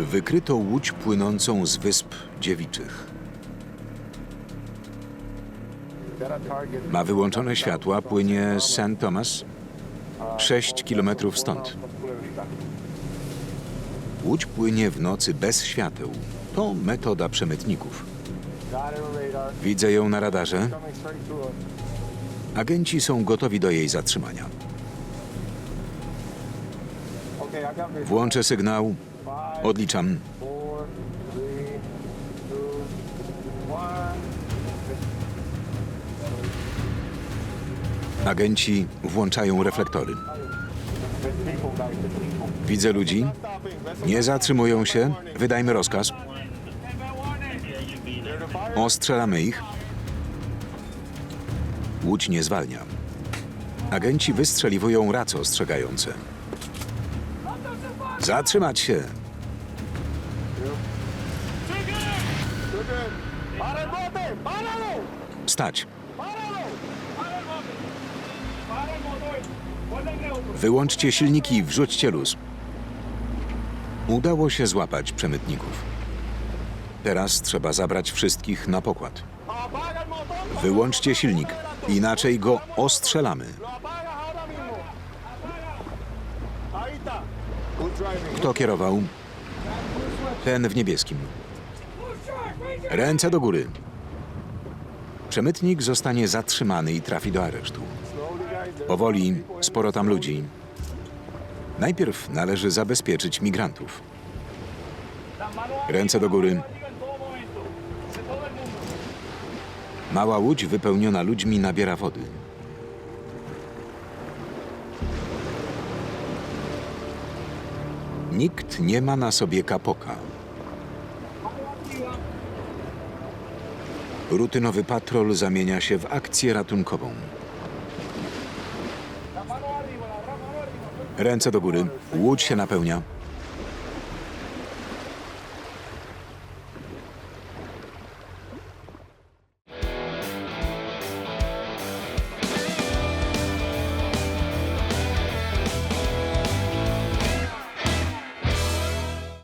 Wykryto łódź płynącą z Wysp Dziewiczych. Ma wyłączone światła, płynie St. Thomas, 6 kilometrów stąd. Łódź płynie w nocy bez świateł. To metoda przemytników. Widzę ją na radarze. Agenci są gotowi do jej zatrzymania. Włączę sygnał. Odliczam. Agenci włączają reflektory. Widzę ludzi. Nie zatrzymują się. Wydajmy rozkaz. Ostrzelamy ich. Łódź nie zwalnia. Agenci wystrzeliwują race ostrzegające. Zatrzymać się! Stać! Wyłączcie silniki i wrzućcie luz. Udało się złapać przemytników. Teraz trzeba zabrać wszystkich na pokład. Wyłączcie silnik, inaczej go ostrzelamy. Kto kierował? Ten w niebieskim. Ręce do góry. Przemytnik zostanie zatrzymany i trafi do aresztu. Powoli, sporo tam ludzi. Najpierw należy zabezpieczyć migrantów. Ręce do góry. Mała łódź wypełniona ludźmi nabiera wody. Nikt nie ma na sobie kapoka. Rutynowy patrol zamienia się w akcję ratunkową. Ręce do góry. Łódź się napełnia.